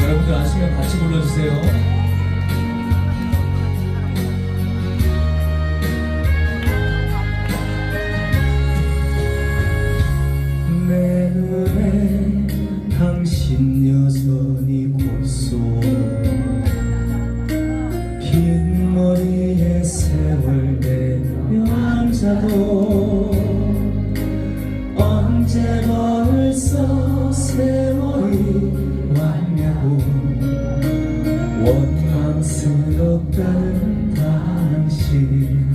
여러분들 아시면 같이 불러주세요. 언제 벌써 세월이 왔냐고. 원망스럽다는 당신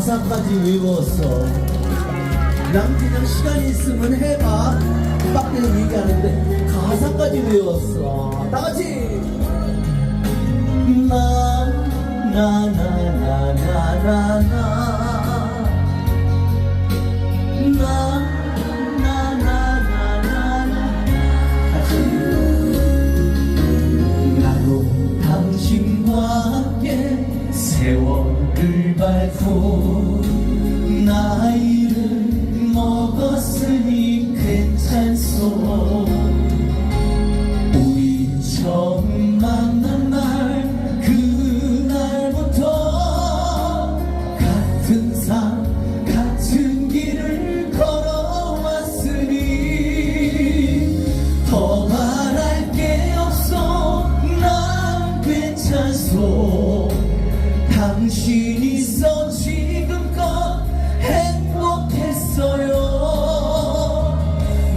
가사까지 외웠어. 난 그냥 시간 있으면 해봐. 밖에 얘기하는데 가사까지 외웠어. 다같이. 나도 세월을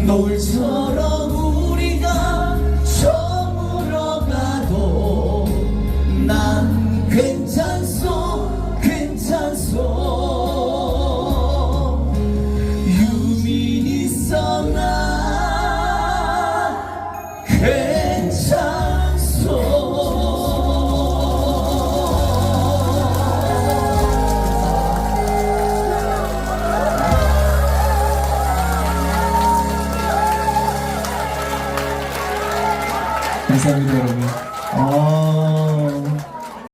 놀처럼 우리가 처음으로 가도 난 괜찮소 괜찮소. 유민 있어 난 괜찮 감사합니다 여러분. 아